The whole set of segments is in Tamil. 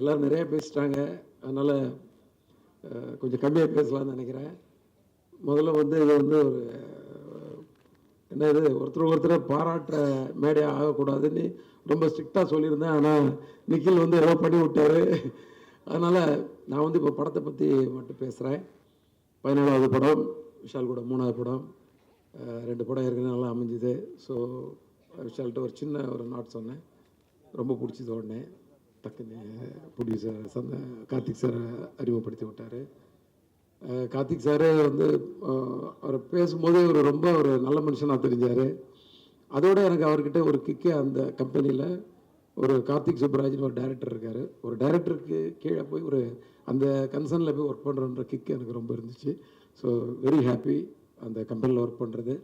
எல்லோரும் நிறைய பேசிட்டாங்க. அதனால் கொஞ்சம் கம்மியாக பேசலாம்னு நினைக்கிறேன். முதல்ல வந்து இது வந்து ஒரு என்ன இது ஒருத்தர் ஒருத்தரை பாராட்டுற மேடையாக ஆகக்கூடாதுன்னு ரொம்ப ஸ்ட்ரிக்டாக சொல்லியிருந்தேன். ஆனால் நிக்கில் வந்து ஏதோ பண்ணி விட்டார். அதனால் நான் வந்து இப்போ படத்தை பற்றி மட்டும் பேசுகிறேன் பதினேழாவது படம் விஷால் கூட மூணாவது படம். ரெண்டு படம் ஏற்கனவே நல்லா அமைஞ்சுது. ஸோ விஷால்கிட்ட ஒரு சின்ன ஒரு நாட் சொன்னேன். ரொம்ப பிடிச்சது உடனே. டக்குன்னு ப்ரொடியூசர் சந்த கார்த்திக் சாரை அறிமுகப்படுத்தி விட்டார். கார்த்திக் சார் வந்து அவர் பேசும்போது ஒரு ரொம்ப ஒரு நல்ல மனுஷனாக தெரிஞ்சார். அதோட எனக்கு அவர்கிட்ட ஒரு கிக்கே அந்த கம்பெனியில் ஒரு கார்த்திக் சுப்ராஜ்னு ஒரு டைரக்டர் இருக்கார். ஒரு டைரக்டருக்கு கீழே போய் ஒரு அந்த கன்சர்னில் போய் ஒர்க் பண்ணுறன்ற கிக்கு எனக்கு ரொம்ப இருந்துச்சு. ஸோ வெரி ஹாப்பி அந்த கம்பெனியில் ஒர்க் பண்ணுறது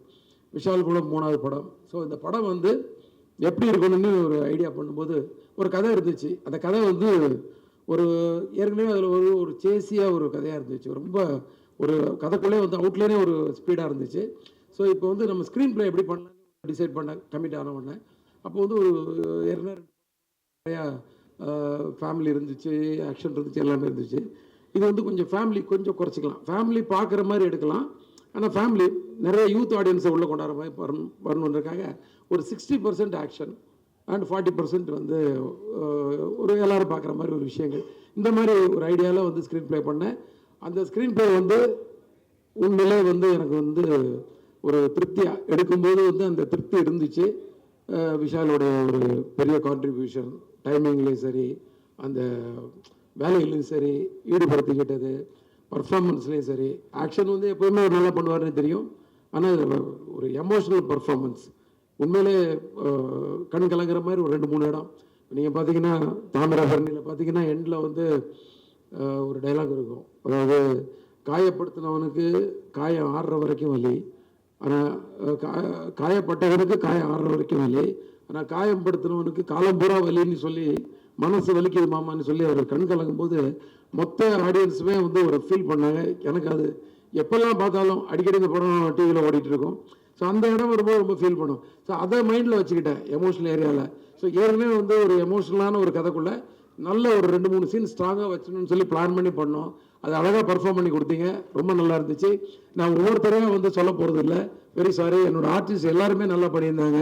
விஷால் கூட மூணாவது படம். ஸோ இந்த படம் வந்து எப்படி இருக்கணும்னு ஒரு ஐடியா பண்ணும்போது ஒரு கதை இருந்துச்சு. அந்த கதை வந்து ஒரு ஏற்கனவே அதில் ஒரு ஒரு சேசியாக ஒரு கதையாக இருந்துச்சு. ரொம்ப ஒரு கதைக்குள்ளே வந்து அவுட்லேனே ஒரு ஸ்பீடாக இருந்துச்சு. ஸோ இப்போ வந்து நம்ம ஸ்க்ரீன் ப்ளே எப்படி பண்ண டிசைட் பண்ண கமிட் ஆன உடனே அப்போ வந்து ஒரு ஏற்கனவே நிறையா ஃபேமிலி இருந்துச்சு ஆக்ஷன் இருந்துச்சு எல்லாமே இருந்துச்சு. இது வந்து கொஞ்சம் ஃபேமிலி கொஞ்சம் குறைச்சிக்கலாம். ஃபேமிலி பார்க்குற மாதிரி எடுக்கலாம். ஆனால் ஃபேமிலி நிறைய யூத் ஆடியன்ஸை உள்ளே கொண்டாடுற மாதிரி வரணும் வரணுன்றக்காக ஒரு sixty percent action and forty percent வந்து ஒரு எல்லோரும் பார்க்குற மாதிரி ஒரு விஷயங்கள். இந்த மாதிரி ஒரு ஐடியாவில் வந்து ஸ்க்ரீன் ப்ளே பண்ணேன். அந்த ஸ்க்ரீன் ப்ளே வந்து உண்மையிலே வந்து எனக்கு வந்து ஒரு திருப்தியாக எடுக்கும்போது வந்து அந்த திருப்தி இருந்துச்சு. விஷாலோடைய ஒரு பெரிய கான்ட்ரிபியூஷன் டைமிங்லேயும் சரி அந்த வேலையிலையும் சரி ஈடுபடுத்திக்கிட்டது பர்ஃபார்மன்ஸ்லேயும் சரி. ஆக்ஷன் வந்து எப்போவுமே அவர் நல்லா பண்ணுவார்னு தெரியும். ஆனால் ஒரு எமோஷ்னல் பர்ஃபார்மன்ஸ் உண்மையிலே கண் கலங்குற மாதிரி ஒரு ரெண்டு மூணு இடம். நீங்கள் பார்த்தீங்கன்னா தாமிரபரணியில் பார்த்தீங்கன்னா எண்டில் வந்து ஒரு டைலாக் இருக்கும். அதாவது காயப்படுத்தினவனுக்கு காயம் ஆடுற வரைக்கும் வலி. ஆனால் காயப்பட்டவனுக்கு காயம் ஆடுற வரைக்கும் வலி. ஆனால் காயப்படுத்தினவனுக்கு காலம் பூரா வலின்னு சொல்லி மனசு வலிக்குது மாமான்னு சொல்லி அவர் கண் கலங்கும் போது மொத்த ஆடியன்ஸுமே வந்து ஒரு ஃபீல் பண்ணாங்க. எனக்கு அது எப்பெல்லாம் பார்த்தாலும் அடிக்கடி இந்த படம் டிவியில் ஓடிட்டு இருக்கோம். ஸோ அந்த இடம் வரும்போது ரொம்ப ஃபீல் பண்ணும். ஸோ அதை மைண்டில் வச்சுக்கிட்டேன் எமோஷனல் ஏரியாவில் ஸோ ஏற்கனவே வந்து ஒரு எமோஷனலான ஒரு கதைக்குள்ளே நல்ல ஒரு ரெண்டு மூணு சீன் ஸ்ட்ராங்காக வச்சணும்னு சொல்லி பிளான் பண்ணி பண்ணோம். அது அழகாக பர்ஃபார்ம் பண்ணி கொடுத்தீங்க. ரொம்ப நல்லா இருந்துச்சு. நான் ஒவ்வொருத்தரையும் வந்து சொல்ல போகிறது இல்லை. வெரி சாரி என்னோடய ஆர்டிஸ்ட் எல்லாருமே நல்லா பண்ணியிருந்தாங்க.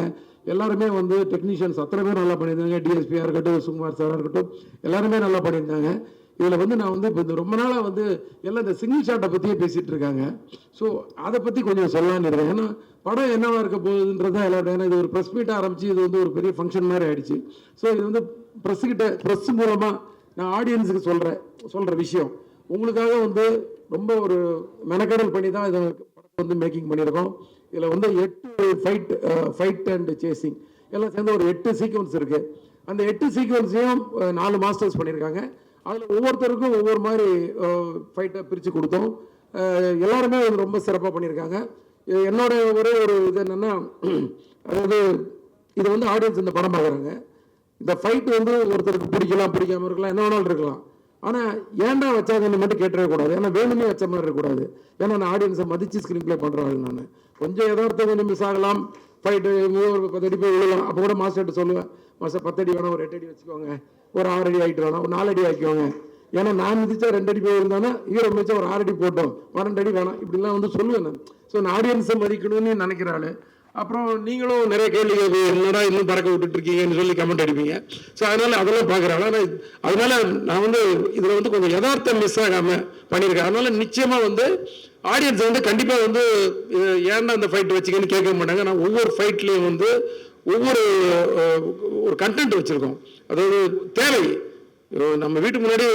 எல்லாருமே வந்து டெக்னீஷியன்ஸ் அத்தனை பேர் நல்லா பண்ணியிருந்தாங்க. டிஎஸ்பியாக இருக்கட்டும் சுகுமார் சாராக இருக்கட்டும் எல்லாருமே நல்லா பண்ணியிருந்தாங்க. இதில் வந்து நான் வந்து இப்போ இந்த ரொம்ப நாளாக வந்து எல்லாம் இந்த சிங்கிள் ஷாட்டை பற்றியே பேசிகிட்டு இருக்காங்க. ஸோ அதை பற்றி கொஞ்சம் சொல்லலாம்னு இருக்கேன். ஏன்னா படம் என்னவா இருக்க போகுதுன்றத எல்லாரும் ஏன்னா இது ஒரு ப்ரெஸ் மீட் ஆரம்பிச்சு இது வந்து ஒரு பெரிய ஃபங்க்ஷன் மாதிரி ஆயிடுச்சு. ஸோ இது வந்து ப்ரெஸ்ஸுக்கிட்ட ப்ரெஸ் மூலமாக நான் ஆடியன்ஸுக்கு சொல்கிறேன் சொல்கிற விஷயம். உங்களுக்காக வந்து ரொம்ப ஒரு மெனக்கடல் பண்ணி தான் இதை படம் வந்து மேக்கிங் பண்ணியிருக்கோம். இதில் வந்து எட்டு ஃபைட் ஃபைட் அண்ட் சேசிங் எல்லாம் சேர்ந்து ஒரு எட்டு சீக்வன்ஸ் இருக்குது அந்த எட்டு சீக்வன்ஸையும் நாலு மாஸ்டர்ஸ் பண்ணியிருக்காங்க. அதில் ஒவ்வொருத்தருக்கும் ஒவ்வொரு மாதிரி ஃபைட்டை பிரித்து கொடுத்தோம். எல்லாருமே வந்து ரொம்ப சிறப்பாக பண்ணியிருக்காங்க. என்னோட ஒரே ஒரு இது என்னென்னா அதாவது இதை வந்து ஆடியன்ஸ் இந்த படம் பார்க்குறாங்க. இந்த ஃபைட் வந்து ஒருத்தருக்கு பிடிக்கலாம் பிடிக்காம இருக்கலாம் என்ன வேணாலும் இருக்கலாம். ஆனால் ஏன்டா வச்சாங்கன்னு மட்டும் கேட்டுறக்கூடாது ஏன்னா வேணுமே வச்ச மாதிரி இருக்கக்கூடாது. ஏன்னா நான் ஆடியன்ஸை மதித்து ஸ்க்ரீன் ப்ளே பண்ணுறாங்க நான். கொஞ்சம் எதார்த்தம் கொஞ்சம் மிஸ் ஆகலாம். ஃபைட்டு ஒரு பத்து போய் விழலாம் அப்போ கூட மாஸ்டர்கிட்ட சொல்லுவேன் மாஸ்டர் பத்தடி வேணாம் ஒரு எட்டடி வச்சுக்கோங்க. ஒரு ஆறு அடி ஆகிட்டு வேணாம் ஒரு நாலு அடி ஆக்கிக்கோங்க. ஏன்னா நான் மிதிச்சா ரெண்டு அடி போய் ஹீரோ மிதிச்சா ஒரு ஆறு அடி போட்டோம். பன்னெண்டு அடி வேணாம். இப்படிலாம் வந்து சொல்லுவேன் நான். ஸோ நான் ஆடியன்ஸை மதிக்கணும்னு நினைக்கிறாள் அப்புறம் நீங்களும் நிறைய கேள்வி என்னடா இன்னும் பறக்க விட்டுட்டு இருக்கீங்கன்னு சொல்லி கமெண்ட் அடிப்பீங்க. ஸோ அதனால அதெல்லாம் பார்க்குறேன். ஆனால் அதனால நான் வந்து இதில் வந்து கொஞ்சம் யதார்த்தம் மிஸ் ஆகாமல் பண்ணியிருக்கேன். அதனால நிச்சயமாக வந்து ஆடியன்ஸ் வந்து கண்டிப்பாக வந்து ஏன்டா அந்த ஃபைட் வச்சுக்கன்னு கேட்க மாட்டாங்க. நான் ஒவ்வொரு ஃபைட்லேயும் வந்து ஒவ்வொரு ஒரு கண்டென்ட் வச்சுருக்கோம். அதாவது தேவை. நம்ம வீட்டுக்கு முன்னாடி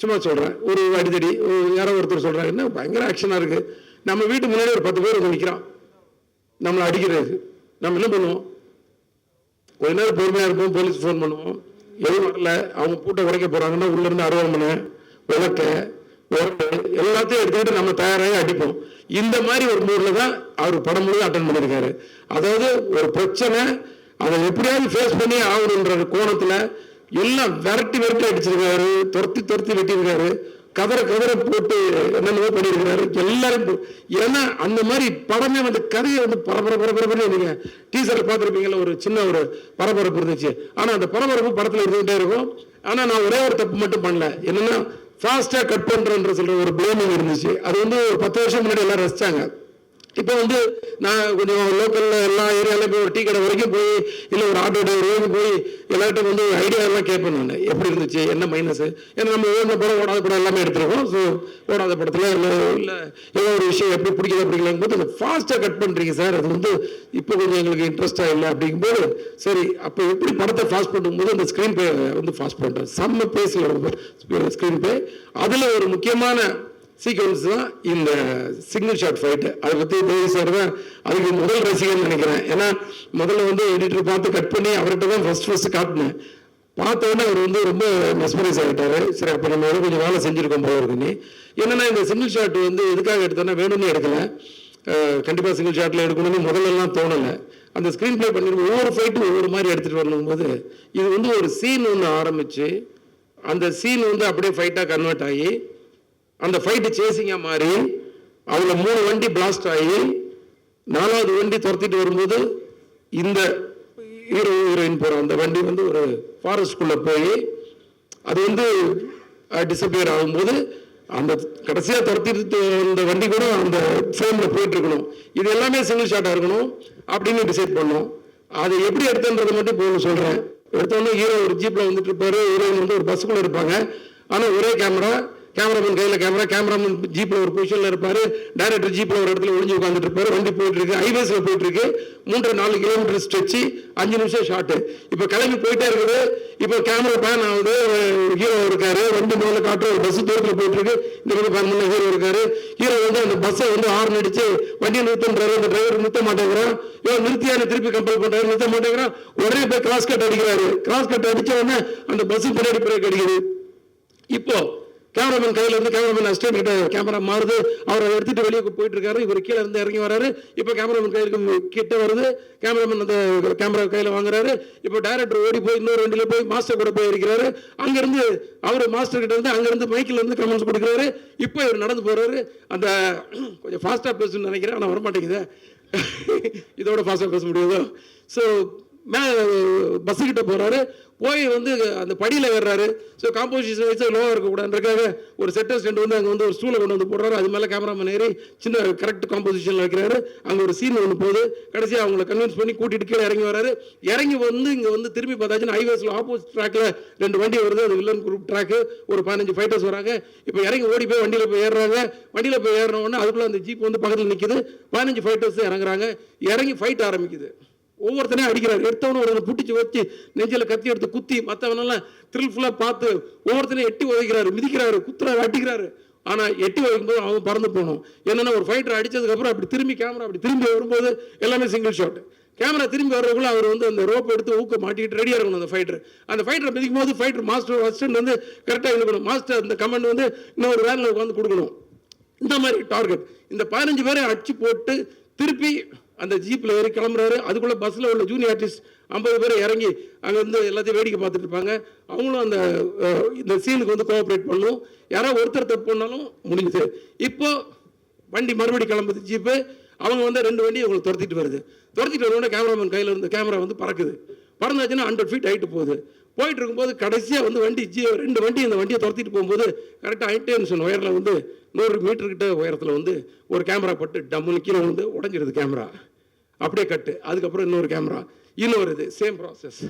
சும்மா சொல்கிறேன் ஒரு அடித்தடி யாரோ ஒருத்தர் சொல்கிறாங்க என்ன பயங்கர ஆக்ஷனாக இருக்குது நம்ம வீட்டு முன்னாடி ஒரு பத்து பேர் வந்து நிற்கிறான் நம்மளை அடிக்கிறது. நம்ம என்ன பண்ணுவோம்? கொஞ்ச நேரம் பொறுமையாக இருப்போம். போலீஸ் ஃபோன் பண்ணுவோம். எதுவும் வரல. அவங்க பூட்டை உடைக்க போகிறாங்கன்னா உள்ளேருந்து அருவாமனை விளக்க உரண்டு எல்லாத்தையும் எடுத்துக்கிட்டு நம்ம தயாராகி அடிப்போம். இந்த மாதிரி ஒரு மூடில் தான் அவர் படம் முழுவதும் அட்டன் பண்ணியிருக்காரு. அதாவது ஒரு பிரச்சனை அதை எப்படியாவது ஃபேஸ் பண்ணி ஆகணுன்ற கோணத்தில் எல்லாம் விரட்டி விரட்டி அடிச்சிருக்காரு. துரத்தி துரத்தி வெட்டியிருக்காரு. கதரை கதரை போட்டு என்னென்னவோ பண்ணியிருக்கிறாரு. எல்லாரும் போ- ஏன்னா அந்த மாதிரி படமே வந்து கதையை வந்து பரபர பரபரப்புன்னு நீங்க டீசர்ல பார்த்துருப்பீங்களா ஒரு சின்ன ஒரு பரபரப்பு இருந்துச்சு. ஆனா அந்த பரபரப்பு படத்துல இருந்துகிட்டே இருக்கும். ஆனா நான் ஒரே ஒரு தப்பு மட்டும் பண்ணல. என்னன்னா ஃபாஸ்டா கட் பண்றேன்ற சொல்ற ஒரு பிளேமிங் இருந்துச்சு. அது வந்து ஒரு பத்து வருஷம் முன்னாடி எல்லாம் ரசிச்சாங்க. இப்போ வந்து நான் கொஞ்சம் லோக்கலில் எல்லா ஏரியாவில் போய் ஒரு டீ கடை வரைக்கும் போய் இல்லை ஒரு ஆட்டோ டிரைவர் போய் எல்லார்ட்டும் வந்து ஐடியா எல்லாம் கேட்பேன் நான். எப்படி இருந்துச்சு? என்ன மைனஸ் ஏன்னா நம்ம ஓடின படம் ஓடாத படம் எல்லாமே எடுத்துருக்கோம். ஸோ ஓடாத படத்தில் இல்லை இல்லை ஏதோ ஒரு விஷயம் எப்படி பிடிக்கல பிடிக்கலங்கும் போது ஃபாஸ்ட்டாக கட் பண்ணுறீங்க சார் அது வந்து இப்போ கொஞ்சம் எங்களுக்கு இன்ட்ரெஸ்டாக இல்லை அப்படிங்கும்போது சரி அப்போ எப்படி படத்தை ஃபாஸ்ட் பண்ணும்போது அந்த ஸ்க்ரீன் பே வந்து ஃபாஸ்ட் பண்ணுறேன் செம்ம பேசுகிற ஸ்க்ரீன் பே அதில் ஒரு முக்கியமான சீக்வன்ஸ் தான் இந்த சிங்கிள் ஷாட் ஃபைட்டு அதை பற்றி தேவி சார் தான் அதுக்கு முதல் ரசிகன் நினைக்கிறேன். ஏன்னா முதல்ல வந்து எடிட்டர் பார்த்து கட் பண்ணி அவர்கிட்ட தான் ஃபர்ஸ்ட் ஃபஸ்ட்டு காட்டினேன். பார்த்த உடனே அவர் வந்து ரொம்ப மெஸ்மரைஸ் ஆகிட்டாரு சரி அப்போ நம்ம வந்து கொஞ்சம் வேலை செஞ்சுருக்கோம் போல இருக்குன்னு என்னென்னா இந்த சிங்கிள் ஷாட் வந்து எதுக்காக எடுத்தோன்னா வேணும்னு எடுக்கல. கண்டிப்பாக சிங்கிள் ஷாட்டில் எடுக்கணும்னு முதல்லலாம் தோணலை. அந்த ஸ்க்ரீன் ப்ளே பண்ணி ஒவ்வொரு ஃபைட்டும் ஒவ்வொரு மாதிரி எடுத்துகிட்டு வரணும்போது இது வந்து ஒரு சீன் ஒன்று ஆரம்பித்து அந்த சீன் வந்து அப்படியே ஃபைட்டாக கன்வெர்ட் ஆகி அந்த ஃபைட்டு சேசிங்காக மாறி அதில் மூணு வண்டி பிளாஸ்ட் ஆகி நாலாவது வண்டி துரத்திட்டு வரும்போது இந்த ஹீரோ ஹீரோயின் போகிற அந்த வண்டி வந்து ஒரு ஃபாரஸ்ட்குள்ளே போய் அது வந்து டிசப்பியர் ஆகும்போது அந்த கடைசியாக துரத்திட்டு அந்த வண்டி கூட அந்த ஃப்ரேமில் போயிட்டு இருக்கணும். இது எல்லாமே சிங்கிள் ஷாட்டாக இருக்கணும் அப்படின்னு டிசைட் பண்ணோம். அது எப்படி எடுத்தன்றதை மட்டும் இப்போ ஒன்று சொல்கிறேன் எடுத்தோன்னே ஹீரோ ஒரு ஜீப்பில் வந்துட்டு இருப்பாரு ஹீரோயின் வந்து ஒரு பஸ்ஸுக்குள்ளே இருப்பாங்க. ஆனால் ஒரே கேமரா கேமராமேன் கையில் கேமரா கேமராமேன் ஜீப்பில் ஒரு பொசிஷனில் இருப்பார். டைரக்டர் ஜீப்பில் ஒரு இடத்துல ஒளிஞ்சு உட்காந்துட்டு இருப்பார். வண்டி போயிட்டு இருக்கு ஹைவேஸில் போயிட்டு இருக்கு மூன்று நாலு கிலோமீட்டர் ஸ்ட்ரெச்சு அஞ்சு நிமிஷம் ஷாட்டு இப்போ கிளம்பி போயிட்டே இருக்குது. இப்போ கேமரா பேன் ஆகுது. ஹீரோ இருக்காரு. ரெண்டு மூணு காட்டுற ஒரு பஸ் தூரத்தில் போயிட்டு இருக்கு இந்த பக்கம் பேன் பண்ண ஹீரோ இருக்காரு. ஹீரோ வந்து அந்த பஸ்ஸை வந்து ஹார்ன் அடிச்சு வண்டியை நிறுத்தன்றாரு அந்த டிரைவர் நிறுத்த மாட்டேங்கிறான். இவன் நிறுத்தியான திருப்பி கம்பல் பண்றாரு? நிறுத்த மாட்டேங்கிறான். உடனே போய் கிராஸ் கட் அடிக்கிறாரு. கிராஸ் கட் அடிச்ச உடனே அந்த பஸ்ஸு பின்னாடி பிரேக் அடிக்குது. இப்போ கேமராமேன் கையில இருந்து கேமராமேன் அசிஸ்டன்ட் கிட்ட கேமரா மாறுது. அவர் அதை எடுத்துட்டு வெளியே போயிட்டு இருக்காரு. இவர் கீழே இருந்து இறங்கி வராரு. இப்போ கேமராமேன் கையில கிட்ட வருது. கேமராமேன் அந்த கேமரா கையில வாங்குறாரு. இப்போ டைரக்டர் ஓடி போய் இன்னொரு வண்டியில போய் மாஸ்டர் கூட போய் இருக்கிறாரு. அங்கிருந்து அவர் மாஸ்டர் கிட்ட இருந்து அங்கிருந்து மைக்கில் இருந்து கமெண்ட்ஸ் கொடுக்குறாரு. இப்போ இவர் நடந்து போறாரு. அந்த கொஞ்சம் ஃபாஸ்டா பேசணும்னு நினைக்கிறேன். ஆனால் வரமாட்டேங்குது. இதோட ஃபாஸ்டா பேச முடியாதோ? ஸோ மே பஸ்ஸுக்கிட்ட போகிறாரு போய் வந்து அந்த படியில் வர்றாரு ஸோ காம்போசிஷன் வச்சு லோவாக இருக்கக்கூடாதுன்றக்காக ஒரு செட்டர் ஸ்டெண்ட் வந்து அங்கே வந்து ஒரு ஸ்டூலை கொண்டு வந்து போடுறாரு. அது மேலே கேமராமேன் ஏறி சின்ன கரெக்ட் காம்போசிஷனில் வைக்கிறாரு அங்கே ஒரு சீன் ஒன்று போகுது. கடைசியாக அவங்கள கன்வின்ஸ் பண்ணி கூட்டிட்டு கீழே இறங்கி வராரு இறங்கி வந்து இங்கே வந்து திரும்பி பார்த்தாச்சுன்னா ஹைவேஸில் ஆப்போசிட் ட்ராக்கில் ரெண்டு வண்டி வருது. அது வில்லன் குரூப் ட்ராக்கு ஒரு பதினஞ்சு ஃபைட்டர்ஸ் வராங்க. இப்போ இறங்கி ஓடி போய் வண்டியில் போய் ஏறுறாங்க. வண்டியில் போய் ஏறினோடனே அதுக்குள்ளே அந்த ஜீப் வந்து பக்கத்தில் நிற்கிது பதினஞ்சு ஃபைட்டர்ஸ் இறங்குறாங்க. இறங்கி ஃபைட் ஆரம்பிக்குது. ஒவ்வொருத்தனையும் அடிக்கிறார். எடுத்தவனும் ஒரு பிடிச்சி வச்சு நெஞ்சில் கத்தி எடுத்து குத்தி மற்றவனெல்லாம் த்ரில் ஃபுல்லாக பார்த்து ஒவ்வொருத்தனையும் எட்டி உதைக்கிறாரு மிதிக்கிறாரு குத்துறாரு அடிக்கிறாரு ஆனால் எட்டி வைக்கும்போது அவன் பறந்து போகணும் என்னன்னா ஒரு ஃபைட்டர் அடித்ததுக்கப்புறம் அப்படி திரும்பி கேமரா அப்படி திரும்பி வரும்போது எல்லாமே சிங்கிள் ஷாட் கேமரா திரும்பி வர்றதுக்குள்ள அவர் வந்து அந்த ரோப் எடுத்து ஊக்க மாட்டிக்கிட்டு ரெடியாக இருக்கணும் அந்த ஃபைட்டர் அந்த ஃபைட்டரை மிதிக்கும் போது ஃபைட்டர் மாஸ்டர் அசிஸ்டன்ட் வந்து கரெக்டாக இருக்கணும் மாஸ்டர் அந்த கமெண்ட் வந்து இன்னொரு வேனில் உட்காந்து கொடுக்கணும். இந்த மாதிரி டார்கெட் இந்த பதினஞ்சு பேரை அடிச்சு போட்டு திருப்பி அந்த ஜீப்பில் ஏறி கிளம்புறாரு. அதுக்குள்ளே பஸ்ஸில் உள்ள ஜூனியர் ஆர்டிஸ்ட் ஐம்பது பேர் இறங்கி அங்கே வந்து எல்லாத்தையும் வேடிக்கை பார்த்துட்டு இருப்பாங்க. அவங்களும் அந்த இந்த சீனுக்கு வந்து கோஆப்ரேட் பண்ணும். யாராவது ஒருத்தர் தப்பு பண்ணாலும் முடிஞ்சுது. இப்போ வண்டி மறுபடி கிளம்புது ஜீப்பு அவங்க வந்து ரெண்டு வண்டி அவங்களை துரத்திட்டு வருது. துரத்திட்டு வருவோட கேமராமேன் கையில் இருந்து கேமரா வந்து பறக்குது. பறந்தாச்சுன்னா ஹண்ட்ரட் ஃபீட் ஆகிட்டு போகுது. போயிட்டு இருக்கும்போது கடைசியாக வந்து வண்டி ஜி ரெண்டு வண்டி இந்த வண்டியை துரத்திட்டு போகும்போது கரெக்டாக ஹைடென்ஷன் ஒயரில் வந்து நூறு மீட்டர்கிட்ட உயரத்தில் வந்து ஒரு கேமரா பட்டு டம்முன்னு கீழே வந்து உடஞ்சிருது கேமரா அப்படியே கட்டு. அதுக்கப்புறம் இன்னொரு கேமரா இன்னொரு இது சேம் ப்ராசஸ்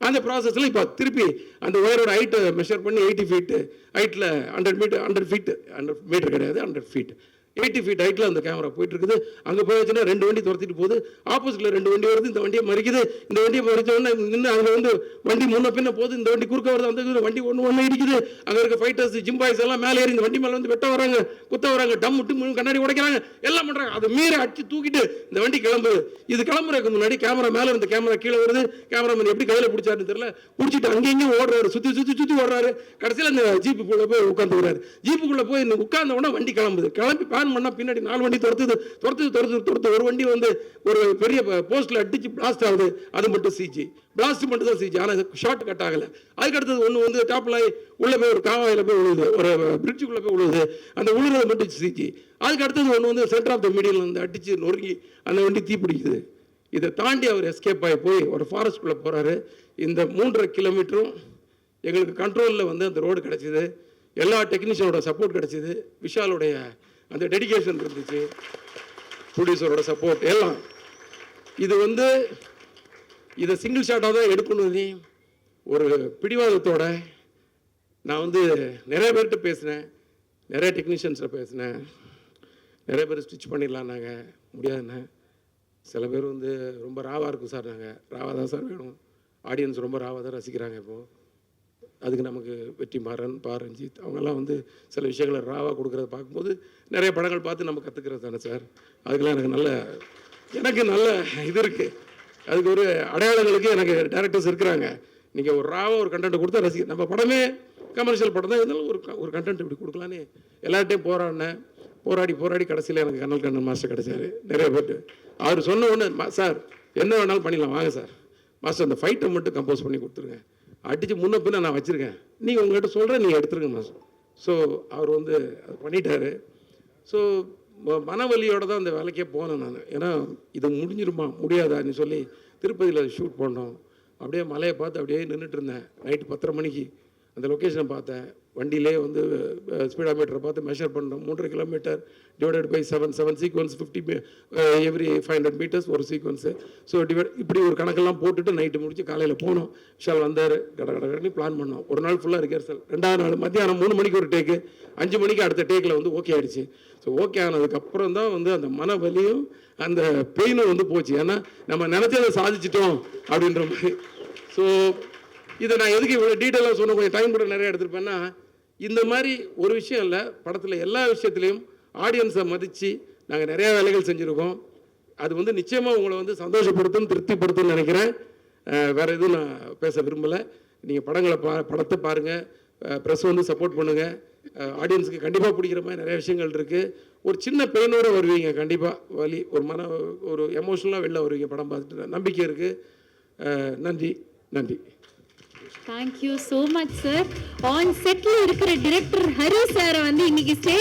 அந்த ப்ராசஸில் இப்போ திருப்பி அந்த ஒயரோட ஹைட்டை மெஷர் பண்ணி எயிட்டி ஃபீட்டு ஹைட்டில் hundred metre hundred feet hundred metre கிடையாது ஹண்ட்ரட் ஃபீட் எயிட்டி ஃபீட் ஹைட்டில் அந்த கேமரா போயிட்டு இருக்குது அங்கே போயாச்சுன்னா ரெண்டு வண்டி துரத்திட்டு போகுது. ஆப்போசிட்டில் ரெண்டு வண்டி வருது இந்த வண்டியை மறிக்குது. இந்த வண்டியை மறிச்ச உடனே நின்று அங்கே வந்து வண்டி முன்ன பின்ன போகுது. இந்த வண்டி குறுக்க வருது அந்த வண்டி ஒன்று ஒன்று இடிக்குது. அங்கே இருக்க ஃபைட்டர்ஸ் ஜிம்பாய்ஸ் எல்லாம் மேலே ஏறி இந்த வண்டி மேலே வந்து வெட்ட வராங்க குத்த வராங்க டம் விட்டு கண்ணாடி உடைக்கிறாங்க. எல்லாம் பண்ணுறாங்க அதை மீறி அடிச்சு தூக்கிட்டு இந்த வண்டி கிளம்புது. இது கிளம்புறதுக்கு முன்னாடி கேமரா மேலே இருந்த கேமரா கீழே வருது. கேமராமேன் எப்படி கையில் பிடிச்சாருன்னு தெரியல. பிடிச்சிட்டு அங்கேயும் ஓடுறாரு. சுற்றி சுற்றி சுற்றி ஓடுறாரு. கடைசியில் அந்த ஜீப்புக்குள்ளே போய் உட்காந்துக்கிறாரு ஜீப்புக்குள்ளே போய் இந்த உட்கார்ந்த உடனே வண்டி கிளம்புது. கிளம்பி பேன் பிளான் பண்ணால் பின்னாடி நாலு வண்டி துரத்துது துரத்துது துரத்து துரத்து. ஒரு வண்டி வந்து ஒரு பெரிய போஸ்ட்டில் அடிச்சு பிளாஸ்ட் ஆகுது. அது மட்டும் சிஜி பிளாஸ்ட் மட்டும் தான் சிஜி ஆனால் ஷார்ட் கட் ஆகலை. அதுக்கு அடுத்தது ஒன்று வந்து டாப்பில் உள்ளே போய் ஒரு காவாயில் போய் விழுது ஒரு பிரிட்ஜுக்குள்ளே போய் விழுது அந்த விழுறது மட்டும் சிஜி அதுக்கு அடுத்தது ஒன்று வந்து சென்டர் ஆஃப் த மீடியில் வந்து அடிச்சு நொறுங்கி அந்த வண்டி தீ பிடிக்குது. இதை தாண்டி அவர் எஸ்கேப் ஆகி போய் ஒரு ஃபாரஸ்ட்குள்ளே போகிறாரு இந்த மூன்றரை கிலோமீட்டரும் எங்களுக்கு கண்ட்ரோலில் வந்து அந்த ரோடு கிடச்சிது. எல்லா டெக்னீஷியனோட சப்போர்ட் கிடச்சிது. விஷாலுடைய அந்த டெடிகேஷன் இருந்துச்சு. ப்ரொடியூசரோட சப்போர்ட் எல்லாம். இது வந்து இதை சிங்கிள் ஷாட்டாக தான் எடுக்கணும் நீ. ஒரு பிடிவாதத்தோட நான் வந்து நிறைய பேர்கிட்ட பேசினேன். நிறைய டெக்னீஷியன்ஸில் பேசினேன். நிறைய பேர் ஸ்டிச் பண்ணிடலாம் நாங்கள் முடியாதுண்ணே சில பேர் வந்து ரொம்ப ராவாக இருக்கும் சார் நாங்கள் ராவா தான் சார் வேணும். ஆடியன்ஸ் ரொம்ப ராவாக தான் ரசிக்கிறாங்க இப்போது அதுக்கு நமக்கு வெற்றி மாறன் பா ரஞ்சித் அவங்கெல்லாம் வந்து சில விஷயங்களை ராவாக கொடுக்குறத பார்க்கும்போது நிறைய படங்கள் பார்த்து நம்ம கற்றுக்கிறது தானே சார்? அதுக்கெல்லாம் எனக்கு நல்ல எனக்கு நல்ல இது இருக்குது அதுக்கு ஒரு அடையாளங்களுக்கு எனக்கு டேரக்டர்ஸ் இருக்கிறாங்க. நீங்கள் ஒரு ராவாக ஒரு கண்டென்ட் கொடுத்தா ரசிக்க நம்ம படமே கமர்ஷியல் படம் தான் இருந்தாலும் ஒரு க- ஒரு கண்டென்ட் இப்படி கொடுக்கலான்னு எல்லார்ட்டையும் போராடினேன். போராடி போராடி கடைசியில் எனக்கு கண்ணல் கண்ணன் மாஸ்டர் கிடைச்சாரு. நிறைய பேர்ட்டு அவர் சொன்ன உடனே "மா- சார் என்ன வேணாலும் பண்ணிடலாம் வாங்க சார். மாஸ்டர் அந்த ஃபைட்டை மட்டும் கம்போஸ் பண்ணி கொடுத்துருங்க. அடித்து முன்ன பின்ன நான் வச்சுருக்கேன். நீங்கள் உங்கள்கிட்ட சொல்கிறேன் நீங்கள் எடுத்துருங்க மாஸ்டர் ஸோ அவர் வந்து அது பண்ணிட்டாரு. ஸோ மனவலியோட தான் அந்த வேலைக்கே போனேன் நான். ஏன்னா இது முடிஞ்சிருமா முடியாதான்னு சொல்லி திருப்பதியில் ஷூட் பண்ணோம். அப்படியே மலையை பார்த்து அப்படியே நின்றுட்டு இருந்தேன். நைட்டு பத்தரை மணிக்கு. அந்த லொக்கேஷனை பார்த்தேன். வண்டியிலே வந்து ஸ்பீடா மீட்டரை பார்த்து மெஷர் பண்ணோம் மூன்றரை kilometre divided by seven seven sequence fifty every five hundred metres ஒரு சீக்வன்ஸு ஸோ டிவைட் இப்படி ஒரு கணக்கெல்லாம் போட்டுட்டு நைட்டு முடிச்சு காலையில் போனோம். விஷால் வந்தார். கட கட கடன்னு பிளான் பண்ணோம். ஒரு நாள் ஃபுல்லாக ரிகர்சல் ரெண்டாவது நாள் மத்தியானம் மூணு மணிக்கு ஒரு டேக்கு அஞ்சு மணிக்கு அடுத்த டேக்கில் வந்து ஓகே ஆயிடுச்சு. ஸோ ஓகே ஆனதுக்கப்புறம் தான் வந்து அந்த மன வலியும் அந்த பெயினும் வந்து போச்சு. ஏன்னா நம்ம நினச்சதை சாதிச்சிட்டோம் அப்படின்ற மாதிரி. ஸோ இதை நான் எதுக்கு இவ்வளோ டீட்டெயிலாக சொன்ன கொஞ்சம் டைம் கூட நிறைய எடுத்துருப்பேன்னா இந்த மாதிரி ஒரு விஷயம் இல்லை. படத்தில் எல்லா விஷயத்துலையும் ஆடியன்ஸை மதித்து நாங்கள் நிறையா வேலைகள் செஞ்சுருக்கோம். அது வந்து நிச்சயமாக உங்களை வந்து சந்தோஷப்படுத்தும் திருப்திப்படுத்தும்னு நினைக்கிறேன். வேறு எதுவும் நான் பேச விரும்பலை. நீங்கள் படங்களை பா படத்தை பாருங்கள் ப்ரெஸ் வந்து சப்போர்ட் பண்ணுங்கள் ஆடியன்ஸுக்கு கண்டிப்பாக பிடிக்கிற மாதிரி நிறைய விஷயங்கள் இருக்குது ஒரு சின்ன பெயினோடு வருவீங்க கண்டிப்பாக வலி ஒரு மன ஒரு எமோஷனலாக வெளில வருவீங்க படம் பார்த்துட்டு. நம்பிக்கை இருக்குது நன்றி நன்றி. Thank you so much sir on settle இருக்கிற டிரெக்டர் ஹரி சாரை வந்து இன்னைக்கு ஸ்டே